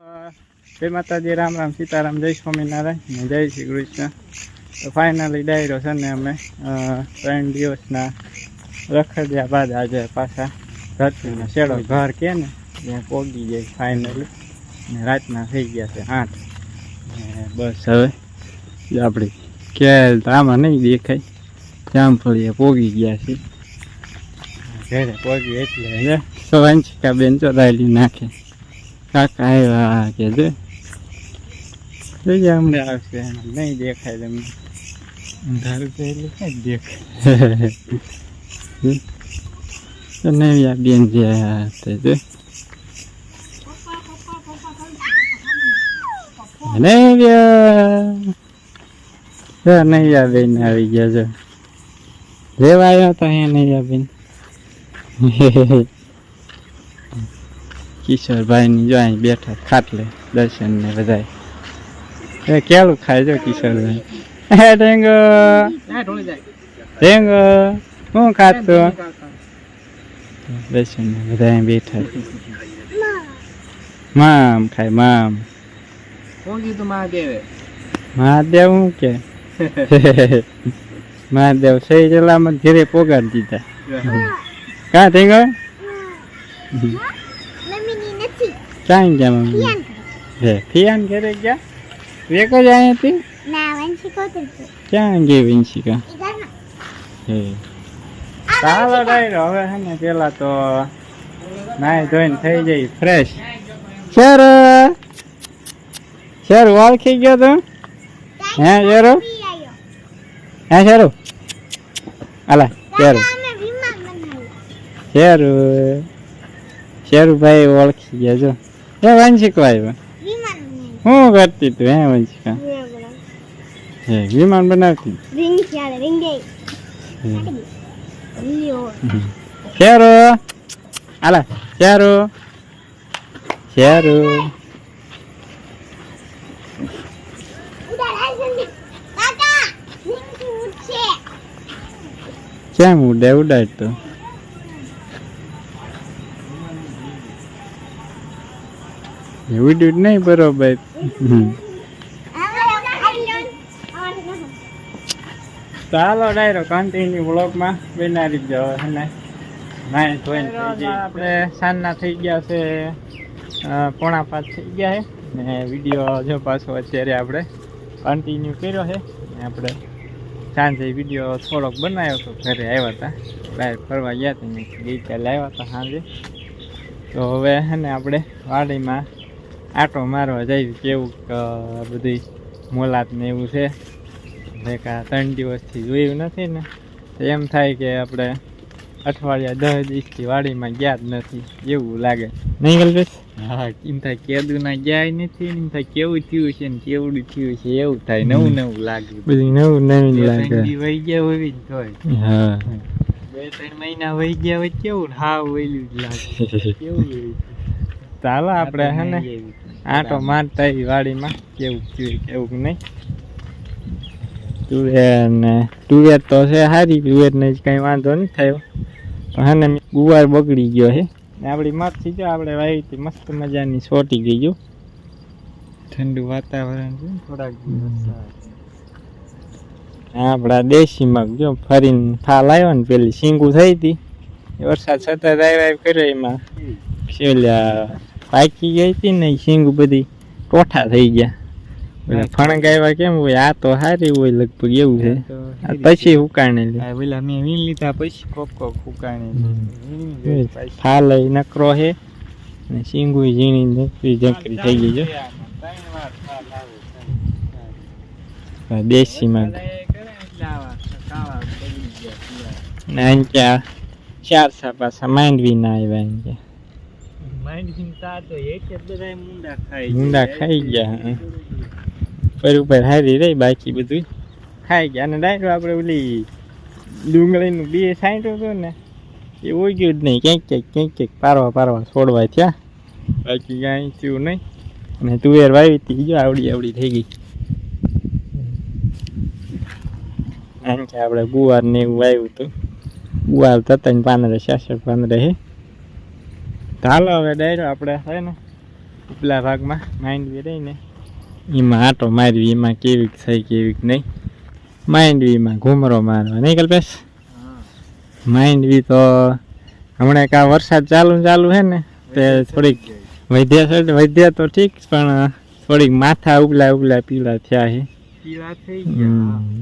જય માતાજી, રામ રામ, સીતારામ, જય સ્વામિનારાયણ જય શ્રી કૃષ્ણ. તો ફાઇનલી ડાયરો છે ને અમે ત્રણ દિવસના રખડ્યા બાદ આજે પાછા ધરતીનો શેડો ઘર કે ને, ત્યાં પોગી જાય ફાઇનલી ને રાતના થઈ ગયા છે આઠ. બસ હવે આપણી કેલ તો આમાં નહીં દેખાય. જામફળીએ પોગી ગયા છે. ઘરે પોગી એટલે હે સવાંચિકા બેન ચોરાયેલી નાખે. કાકા આવ્યા કે જો જોઈએ હમણાં આવશે એમ નહીં દેખાય તમને અંધારું તો એટલે કઈ જ દેખાય તો નવ્યા બેન જે તે જો નવ્યા જો નવ્યા બેન આવી ગયા જો લેવા આવ્યા હતા હે નવ્યા બેન કિશોરભાઈની જો અહીં બેઠા ખાટલે દર્શન ને બધાય. એ કેળું ખાય જો કિશોરભાઈ હે ઢેંગો ઢેંગો શું ખાતો? દર્શન ને બધા અહીં બેઠા. મામ ખાય મામ. મહાદેવ? શું કે? મહાદેવ સહી જલામત ઘેરે પોગાડી દીધા. કાં ઢેંગો મમ્મીની નથી ક્યાં ગયા મમ્મી હે ફિયાન ઘરે ગયા? વેકો જ આવી ના વંશી કોતર છે ક્યાં ગઈ વિંશિકા? હે. ચાલો ડાયરો હવે હે ને પેલા તો નાય ધોઈને થઈ જઈ ફ્રેશ શેર શેર ઓળખી ગયો તું? હે શેરો? હે શેરો? અલા શેરો. શેરુ શેરુભાઈ ઓળખી ગયા જો. હે વંશિક આવ્યો હું કરતી તું હે વંશિકા હે વિમાન બનાવતી? રિંગ ચાલે રિંગ દે. શેરો અલા શેરો શેરો ઉડાડ ઉડાય જલ્દી. કાકા ઉડ્યું જ નહીં બરોબર ચાલો ડાયરો કન્ટિન્યુ બ્લોગમાં બનાવી જાઓ અને નાઈ ધોઈને આપણે સાંજના થઈ ગયા છે પોણા પાંચ થઈ ગયા છે. ને વીડિયો જો પાછો અત્યારે આપણે કન્ટિન્યુ કર્યો છે. ને આપણે સાંજે વીડિયો થોડોક બનાવ્યો હતો ઘરે આવ્યા હતા. બહાર ફરવા ગયા હતા ગઈકાલે આવ્યા હતા સાંજે. તો હવે છે ને આપણે વાડીમાં આટો મારવા જાય કેવું બધી મોલાત ને એવું છે. ભેગા ત્રણ દિવસથી જોયું નથી ને. એમ થાય કે આપણે અઠવાડિયા દસ દિવસથી વાડીમાં ગયા જ નથી એવું લાગે. નહીં કલ્પેશ? હા. એમ થાય કેદું ના ગયા નથી એમ થાય કેવું થયું છે ને કેવડું થયું છે એવું થાય નવું નવું લાગે. બધું નવું નવું લાગે. વહી ગયા હોય તોય. હા. બે ત્રણ મહિના વહી ગયા હોય કેવું હાવ વહેલું જ લાગે. કેવું ચાલો આપણે હે ને? આટો મારતા આવી વાડીમાં કેવું થયું કેવું નહીં. તુવેર ને તુવેર તો છે સારી તુવેર ને કઈ વાંધો નહીં થયો. પણ હા ને ગુવાર બગડી ગયો છે આપણી મરચી જો આપણે વાવી હતી મસ્ત મજાની સોટી ગઈ ગયું ઠંડુ વાતાવરણ છે થોડાક દિવસ આપણા દેશી મગ જો ફરીને ફાલ આવ્યો ને પેલી શીંગું થઈ હતી. એ વરસાદ સતત આવ્યા કર્યો એમાં. છેલ્લા પાકી ગઈ હતી ને સિંગ બધી ટોઠા થઈ ગયા. ફણક આવ્યા કેમ હોય? આ તો સારી હોય લગભગ એવું છે. પછી ઉકાણેલી પેલા મેં વીણ લીધા પછી કોક કોક ફૂકાણી ફાલ નકરો છે ને શીંગું ઝીણી નકરી જકરી થઈ ગઈ છે દેશી ને અહીં ચાર સા પાછા માંડવી ના આવ્યા ઊંડા ખાઈ ગયા પર ઉપર હારી રહી બાકી બધું ખાઈ ગયા અને ડાયરો આપણે ઓલી ડુંગળીનું બે સાઈઠું હતું ને એ ઓગ્યું જ નહીં ક્યાંક ક્યાંક ક્યાંક ક્યાંક પારવા પારવા છોડવા થયા બાકી કાંઈ થયું નહીં અને તુવેર વાવી હતી જો આવડી આવડી થઈ ગઈ કારણ આપણે ગુવાર ને એવું વાવ્યું હતું ગુવાર તતન પાંદડે સાસઠ પાંદડે હે ચાલો હવે ડાયરો આપણે છે ને ઉપલા ભાગમાં માંડવી રહી ને. એમાં આટો મારવી એમાં કેવીક થઈ કેવીક નહીં. માંડવીમાં ઘૂમરો મારવા. નહીં કલ્પેશ? માંડવી તો હમણાં કાં વરસાદ ચાલુ ચાલુ છે ને તે થોડીક વૈદ્ય સાઈડ વૈદ્યા તો ઠીક પણ થોડીક માથા ઉબલા ઉબલા પીળા થયા છે.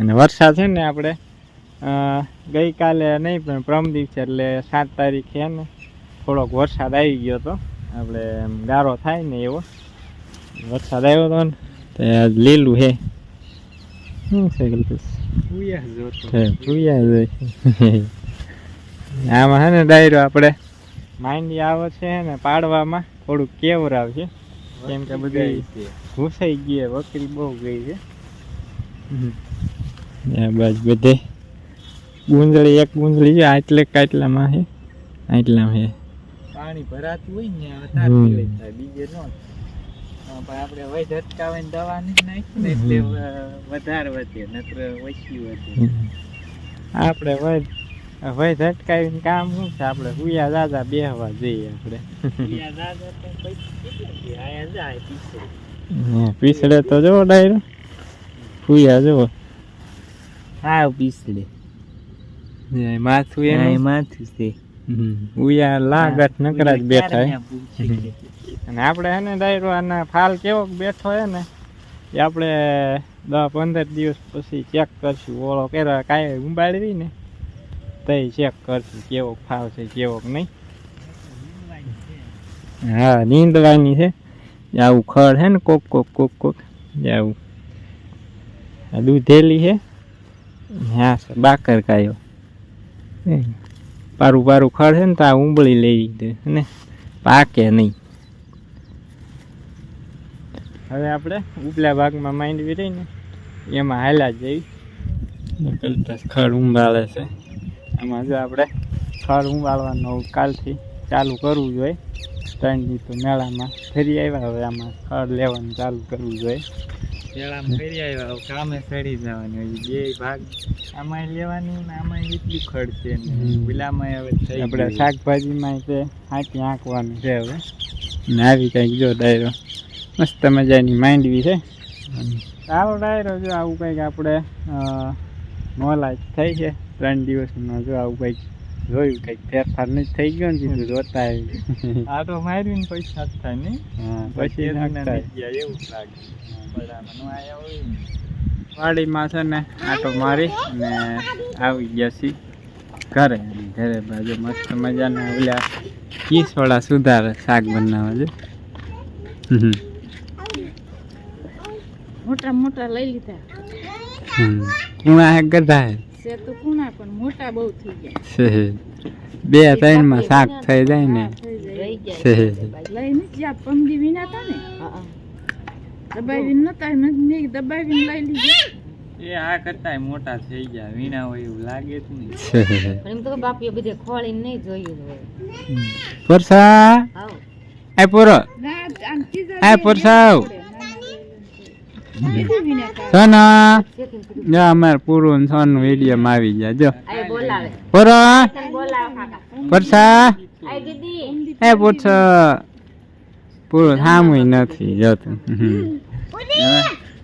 અને વરસાદ છે ને આપણે ગઈકાલે નહીં પણ પ્રમ દિવસે એટલે સાત તારીખે છે ને થોડોક વરસાદ આવી ગયો હતો આપણે ગારો થાય ને એવો. વરસાદ આવ્યો હતો ને તે લીલું હે. શું છે આમાં હે ને ડાયરો આપણે માંડી આવે છે ને પાડવામાં થોડુંક કેવર આવશે કેમ કે બધી ઘૂસાઈ ગઈ છે, બકરી બહુ ગઈ છે. બાજુ બધે ગુંજળી એક ગુંજળી છે આટલે કાટલામાં છે આટલામાં છે પાણી ભરાતું હોય ને હમ. તાર થાય બીજે નો. પણ આપણે વય ઝટકાવીને દવા નહીં નાખી ને એટલે વધારે વધે નત્ર ઓછી વધે. આપણે વય વય ઝટકાવીને કામ શું છે? આપણે હુયા દાદા બેહવા જઈએ આપણે. પીસડે તો જો ડાયરો. હુયા જો. હા પીસડે માથું એનું? એનું માથું છે. ઉયા લાગત નકરા જ બેઠા. અને આપણે હે ને ડાયરો આના ફાલ કેવો બેઠો હે એ આપણે દસ પંદર દિવસ પછી ચેક કરશું. ઓળો કર્યા કાંઈ ઉંબાડી ને તઈ ચેક કરશું કેવો ફાવ છે, કેવો નહીં. હા, નીંદવાની છે. આવું ખડ હે ને, કોક કોક કોક કોક આવું. દૂધેલી છે હા, બાકર કાયો પારું પારું ખડ છે ને તો આ ઉંબળી લઈ દે ને પાકે નહીં. હવે આપણે ઉપલા ભાગમાં માંડવી રહી ને એમાં હાલા જઈ. ખડ ઉંબાળે છે. આમાં જો આપણે ખડ ઉંબાળવાનું કાલથી ચાલુ કરવું જોઈએ. ત્રણ દિવસ તો મેળામાં ફરી આવ્યા હવે આમાં ખડ લેવાનું ચાલુ કરવું જોઈએ. પેલામાં ફરી આવ્યા કામે ફેરી જવાની બે ભાગ આમાંય લેવાની ને આમાં એટલી ખર્ચે ને હમ. હવે થઈ આપણે શાકભાજીમાં તે હાથી આંકવાનું છે હવે. ને આવી કંઈક જો ડાયરો. મસ્ત મજાની માંડવી છે. સારો ડાયરો જો આવું કંઈક આપણે મોલાજ થઈ છે. ત્રણ દિવસમાં જો આવું કંઈક જોયું કંઈક ફેરફાર નથી થઈ ગયો ને કીધું જોતા આવી આ તો માર્યું પૈસા જ થાય ને પછી ગયા એવું લાગે. નો ને. વાડીમાં છે ને આટો મારી ને આવી ગયા છીએ ઘરે. ઘરે બાજુ મસ્ત મજાના ઓલા કીસવાળા સુધારે શાક બનાવે છે. હમ. મોટા મોટા લઈ લીધા. કુણા હે ગધા હે છે તો કુણા પણ મોટા બહુ થઈ ગયા. છે. બે ત્રણમાં શાક થઈ જાય ને. લઈને જ્યાં પમદી વિના હતા ને. દબાવીને નતા મેં દબાવીને લઈ લીધી એ આ કરતા મોટા થઈ ગયા વિના હોય એવું લાગે જ નહીં. એમ તો બાપીએ બધે ખોળીને નહીં જોયું હોય. પરસા. હાવ આ પૂરો. ના આમ ચીજા આ પરસાવ પડે. ના, ના, લઈ લીધી. વિના કાંઈ. સોના? શેકીને અમાર પૂરું સોનું વિડીયોમાં આવી ગયા. જો. પૂરો તને બોલાવે કાકા પરસા? એ પૂછ. પૂરું સામું નથી જોતું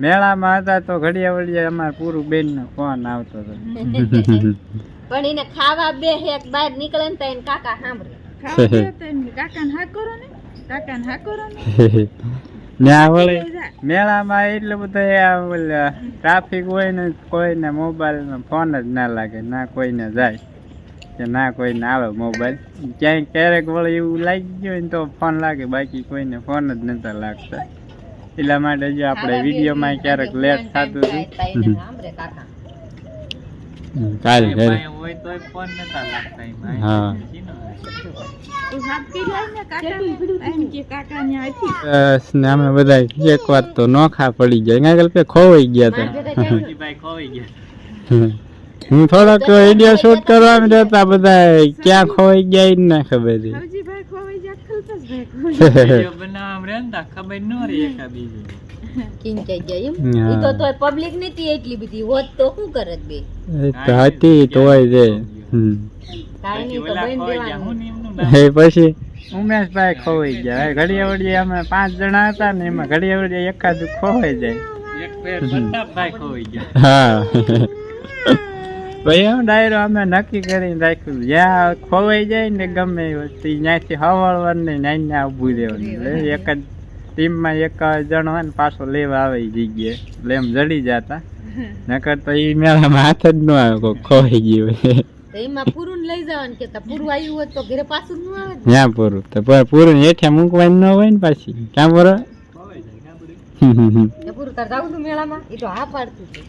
મેળામાં હતા તો ઘડિયા વળિયા અમાર પૂરું બેન નો ફોન આવતો હતો. પણ એને ખાવા બે હેક બહાર નીકળે ને એને કાકા સાંભળે. કાકા હા કરો ને? કાકાને હા કરો ને? ત્યાં વળી મેળામાં એટલું બધું ટ્રાફિક હોય ને કોઈને મોબાઈલમાં ફોન જ ના લાગે ના કોઈને જાય કે ના કોઈને આવે મોબાઈલ. ક્યાંય ક્યારેક વળી એવું લાગી ગયું હોય ને તો ફોન લાગે બાકી કોઈને ફોન જ નતા લાગતા. એટલા માટે જો આપણે વિડીયોમાં ક્યારેક લેટ થતું હતું હા. બસ ને અમે બધા એક વાર તો નોખા પડી ગયા કાંઈ કે ખોવાઈ ગયા હતા હું થોડોક વીડિયો શૂટ કરવામાં જતા બધા ક્યાં ખોવાઈ ગયા એ જ ના ખબર ન રહે એકા જાય એમ. ઈ તો તોય પબ્લિક નથી એટલી બધી. હોત તો શું કરત બે? હતી તોય છે. કાઈ નહીં તો ખોવાઈ હું દેવાનું એ પછી? ઉમેશભાઈ ખોવાઈ ગયા. હવે ઘડીએ વળીએ અમે પાંચ જણા હતા ને એમાં ઘડીએ વળીએ એકાદું ખોવાઈ જાય. એક ફેર પ્રતાપભાઈ ખોઈ ગયા. હા. ભાઈ એમ ડાયરો અમે નક્કી કરીને રાખ્યું. જ્યાં ખોવાઈ જાય ને ગમે એ વસ્તુ ત્યાંથી હવાળવાનું ને ઉભું ઊભું રહેવાનું. એક જ ટીમમાં એક જણ હોય ને પાછો લેવા આવે એ જગ્યાએ. એટલે એમ જડી જતા. નકર તો એ મેળામાં હાથ જ ન આવે કોઈ ખોવાઈ ગયું હોય. એમાં પૂરું લઈ જવાનું કે પૂરું આવ્યું હોત તો ઘરે પાછું ન આવે ને. પૂરું. તો પૂરું- હેઠે મૂકવાનું ન હોય ને પાછી. ક્યાં પૂરો? પૂરું તાર જાવું તું મેળામાં? એ તો હા પાડતું હતું.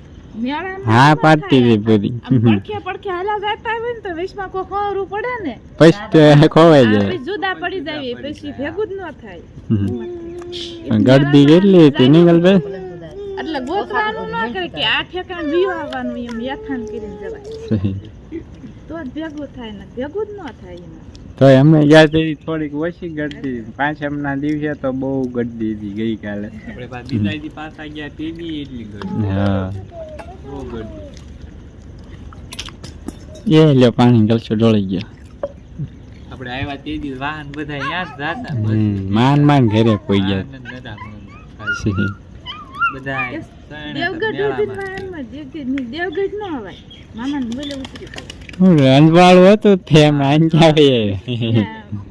હા પાડતી હતી પૂરી. પડખે પડખે હાલા જતા હોય ને તો વેશમાં કોઈ ખોરું પડે ને? પછી ખોવાઈ જાય. જુદા પડી જાય પછી ભેગું જ ન થાય. ગરદી કેટલી હતી નીકળ ભાઈ એટલે ગોતવાનું ન કરે કે આ ઠેકાણ આવવાનું એમ યાથાન કરીને જવાય. તો જ ભેગું થાય ને ભેગું જ ન થાય એમાં. તો અમે ગયા હતી થોડીક ઓછી ગરદી પાંચમના દિવસે તો બહુ ગરદી હતી ગઈકાલે. આપણે પાછા બીજા દી પાછા ગયા તે બી એટલી ગરદી હા. બહુ ગરદી એ લ્યો પાણી ગલસો ડોળી ગયો. આપણે આવ્યા તે દી વાહન બધા યાદ જાતા. માન માન ઘરે પોઈ ગયા. બધા દેવગઢની અવાય. બોલે ઉતરી હું રંજવાળું હતું તે માન આવે.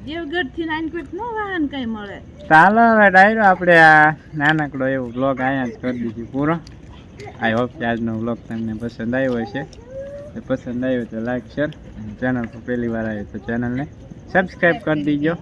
દેવગઢથી નાનકોટ નો વાહન કઈ મળે. ચાલો હવે ડાયરો આપણે આ નાનકડો એવો બ્લોગ અહીંયા જ કરી દીધી પૂરો. આઈ હોપ કે આજનો બ્લોગ તમને પસંદ આવ્યો હશે. જો પસંદ આવ્યો તો લાઈક શેર ચેનલ પર પહેલી વાર આવ્યો તો ચેનલને સબસ્ક્રાઈબ કરી દીજો.